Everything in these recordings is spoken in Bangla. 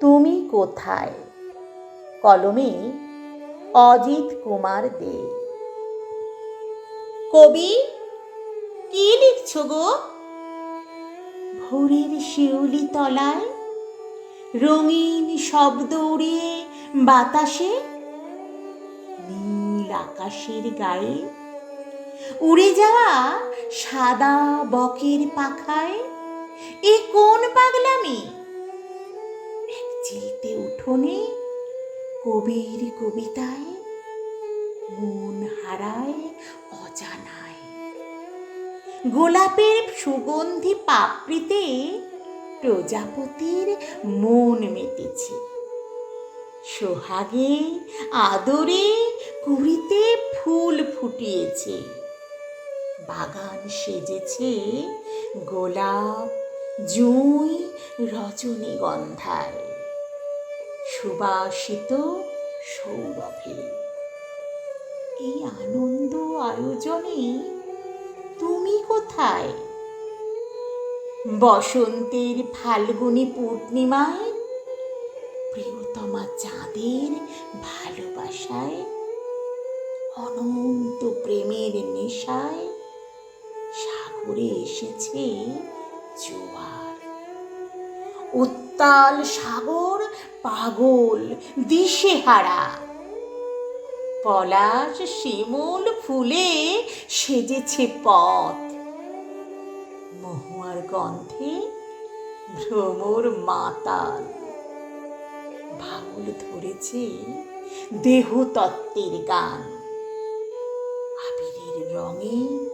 তুমি কোথায়? কলমে অজিত কুমার দে। কবি কি লিখছ গো? ভোরের শিউলি তলায় রঙিন শব্দ উড়িয়ে বাতাসে নীল আকাশের গায়ে উড়ে যাওয়া সাদা বকের পাখায়। এ কোন পাগলামি? চিলতে উঠোনে কবির কবিতায় মন হারায় অজানায়। গোলাপের সুগন্ধি পাপড়িতে প্রজাপতির মন মেতেছে। সোহাগে আদরে কুড়িতে ফুল ফুটিয়েছে। বাগান সেজেছে গোলাপ, জুঁই, রজনীগন্ধায়। সুবাসিত সৌরভে। এই আনন্দ আয়োজনে তুমি কোথায়? বসন্তের ফাল্গুনী পূর্ণিমায় প্রিয়তমা চাঁদের ভালোবাসায় অনন্ত প্রেমের নেশায় সাগরে এসেছে জোয়ার। উত্তাল সাগর পাগল, দিশেহারা। পলাশ শিমুল ফুলে সেজেছে পথ। মহুয়ার গন্ধে ভ্রমর মাতাল। ভাঙল ধরেছে দেহ তত্ত্বের গান। আবিরের রঙে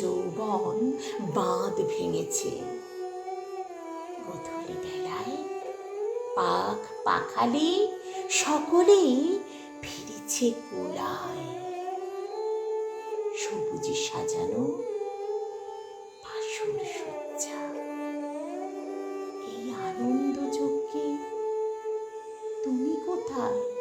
যৌবন বাঁধ ভেঙেছে। পাখ পাখালি সকলেই ফিরেছে কোলায় সবুজে সাজানো বাসর সজ্জা। এই আনন্দ যজ্ঞে তুমি কোথায়?